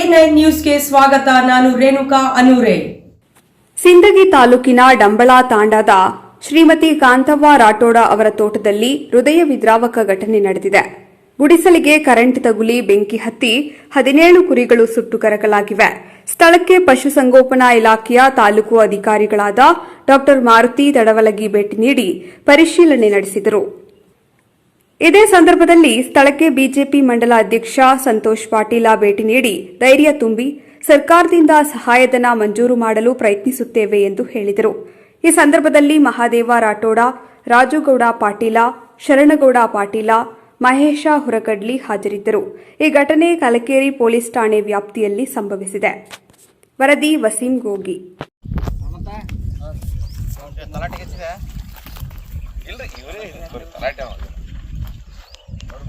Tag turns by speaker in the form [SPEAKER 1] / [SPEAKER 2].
[SPEAKER 1] A nine ನ್ಯೂಸ್ಗೆ ಸ್ವಾಗತ, ನಾನು ರೇಣುಕಾ ಅನೂರೆ.
[SPEAKER 2] ಸಿಂದಗಿ ತಾಲೂಕಿನ ಡಂಬಳಾ ತಾಂಡಾದ ಶ್ರೀಮತಿ ಕಾಂತವ್ವ ರಾಠೋಡ ಅವರ ತೋಟದಲ್ಲಿ ಹೃದಯ ವಿದ್ರಾವಕ ಘಟನೆ ನಡೆದಿದೆ. ಗುಡಿಸಲಿಗೆ ಕರೆಂಟ್ ತಗುಲಿ ಬೆಂಕಿ ಹತ್ತಿ ಹದಿನೇಳು ಕುರಿಗಳು ಸುಟ್ಟು ಕರಕಲಾಗಿವೆ. ಸ್ಥಳಕ್ಕೆ ಪಶುಸಂಗೋಪನಾ ಇಲಾಖೆಯ ತಾಲೂಕು ಅಧಿಕಾರಿಗಳಾದ ಡಾ ಮಾರುತಿ ತಡವಲಗಿ ಭೇಟಿ ನೀಡಿ ಪರಿಶೀಲನೆ ನಡೆಸಿದರು. ಇದೇ ಸಂದರ್ಭದಲ್ಲಿ ಸ್ಥಳಕ್ಕೆ ಬಿಜೆಪಿ ಮಂಡಲ ಅಧ್ಯಕ್ಷ ಸಂತೋಷ್ ಪಾಟೀಲ ಭೇಟಿ ನೀಡಿ ಧೈರ್ಯ ತುಂಬಿ ಸರ್ಕಾರದಿಂದ ಸಹಾಯಧನ ಮಂಜೂರು ಮಾಡಲು ಪ್ರಯತ್ನಿಸುತ್ತೇವೆ ಎಂದು ಹೇಳಿದರು. ಈ ಸಂದರ್ಭದಲ್ಲಿ ಮಹಾದೇವ ರಾಠೋಡ, ರಾಜುಗೌಡ ಪಾಟೀಲ, ಶರಣಗೌಡ ಪಾಟೀಲ, ಮಹೇಶ ಹುರಕಡ್ಲಿ ಹಾಜರಿದ್ದರು. ಈ ಘಟನೆ ಕಲಕೇರಿ ಪೊಲೀಸ್ ಠಾಣೆ ವ್ಯಾಪ್ತಿಯಲ್ಲಿ ಸಂಭವಿಸಿದೆ. ವರದಿ ವಸೀಂ ಗೋಗಿ.